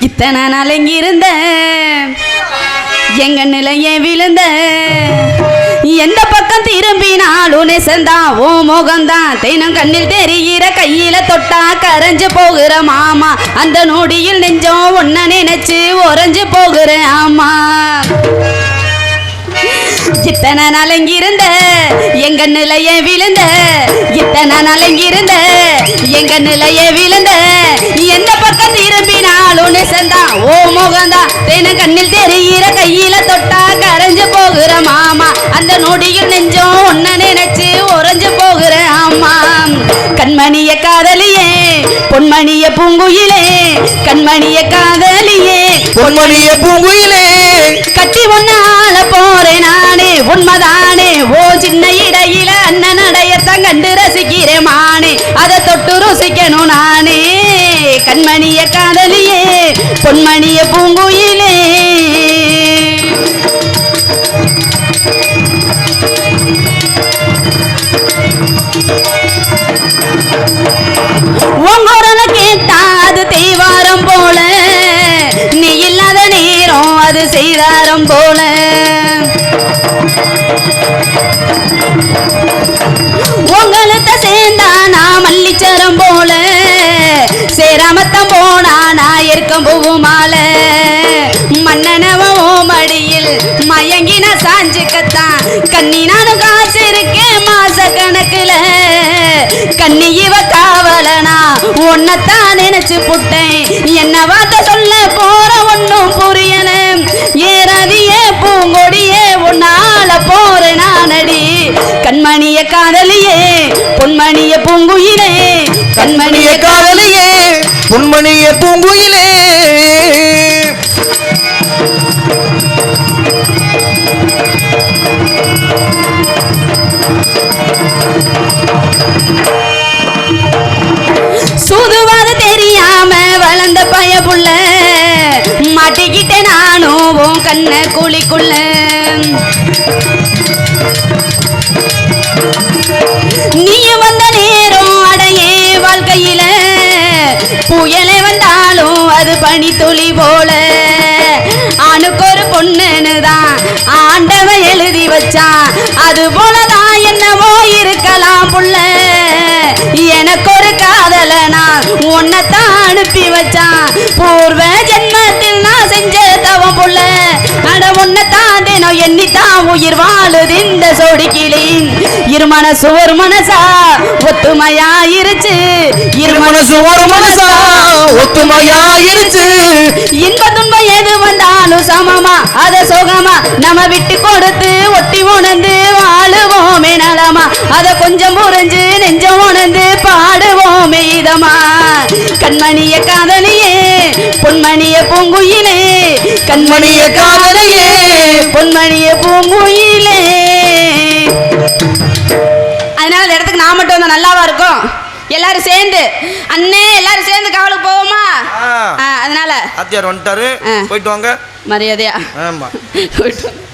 இத்தனை நாள் எங்கிருந்த எங்க நிலையே விழுந்த எந்த பக்கம் திரும்பினாலும் நெசந்தா ஓ முகம்தான் தினம் கண்ணில் தெரிகிற கையில தொட்டா கரைஞ்சு போகிற மாமா. அந்த நொடியில் நெஞ்சம் ஒன்ன நினைச்சு உறைஞ்சு போகிற ஆமா இத்தனை நாள் இருந்த எங்க நிலைய விழுந்த இத்தனை நாள் இருந்த எங்க நிலைய விழுந்த எந்த பக்கம் திரும்பி திரும்பினாலும் நெசந்தா ஓ முகந்தா தென கண்ணில் தெரிகிற கையில தொட்டா கரைஞ்சு போகிற மாமா. அந்த நொடியில் நெஞ்சம் ஒன்ன நினைச்சு உறைஞ்சு போகிற ஆமா கண்மணிய காதலியே பொன்மணிய பூங்குயிலே கண்மணிய காதலியே பொன்மணிய பூங்குயிலே. கட்டி ஒன்னால போறேன் நானே உண்மைதானே. ஓ சின்ன இடையில அண்ணன் அடையத்தான் கண்டு ரசிக்கிறேன் மானே. அதை தொட்டு ருசிக்கணும் நானே. கண்மணிய காதலியே பொன்மணிய பூங்குயிலே. உங்கோரல கேட்டா அது தெய்வாரம் போல. நீ இல்லாத நேரம் அது செய்தாரம் போல. உங்களத்த சேர்ந்தா நான் மல்லிச்சரம் போல. சேராமத்தம் போல நான் மாலை மன்னனவ ஓ மடியில் மயங்கின சாஞ்சுக்கத்தான். கண்ணி நானும் காத்திருக்கேன் மாச கணக்குல கண்ணி இவ காவலனா உன்னைத்தான் நினைச்சு புட்டேன். என்ன வார்த்தை சொல்ல போற ஒன்னும் புரியல. ஏறதியே பூங்கொடியே உன்னால போறேன் நானடி. கண்மணிய காதலியே பொன்மணிய பூங்குயிலே. கண்மணிய மணிய பூங்குயிலே சூதுவாது தெரியாம வளர்ந்த பயபுள்ள மாட்டிக்கிட்டே நானும் கண்ண குழிக்குள்ள. அது பனி துளி போல. ஆணுக்கு ஒரு பொண்ணுன்னு தான் ஆண்டவன் எழுதி வச்சான் அது போலதான் என்னவோ இருக்கலாம் புள்ள. எனக்கு ஒரு காதலனா உன்னைத்தான் அனுப்பி வச்சான் பூர்வ ஜென்மத்தில் நான் செஞ்ச தவம் புள்ள. அட உன்னைத்தான் தினம் எண்ணித்தான் உயிர் வாழுது இந்த சொடிக்கிளி இருமன சுவர் மனசா ஒத்துமையா இருச்சு இருமன சுவர் மனசா. ஒத்துமையா இருச்சு இன்ப துன்பம் எது வந்தாலும் சமமா? அத சுகமா? நம்ம விட்டு கொடுத்து ஒட்டி உணர்ந்து வாழுவோமே நலமா? அத கொஞ்சம் புரிஞ்சு நெஞ்சம் உணர்ந்து பாடுவோமே இதமா? கண்மணிய காதலியே பொன்மணிய பூங்குயிலே. மணிய காதலியே பொன்மணிய பூங்குயிலே. அதனால இந்த இடத்துக்கு நான் மட்டும் வந்தா நல்லாவா இருக்கும்? எல்லாரும் சேர்ந்து. அண்ணே எல்லாரும் சேர்ந்து காவலுக்கு போவோமா? அதனால. ஆத்தியார் வந்துட்டாரு. போயிட்டு வாங்க. மரியாதையா. ஆமா. போயிட்டு.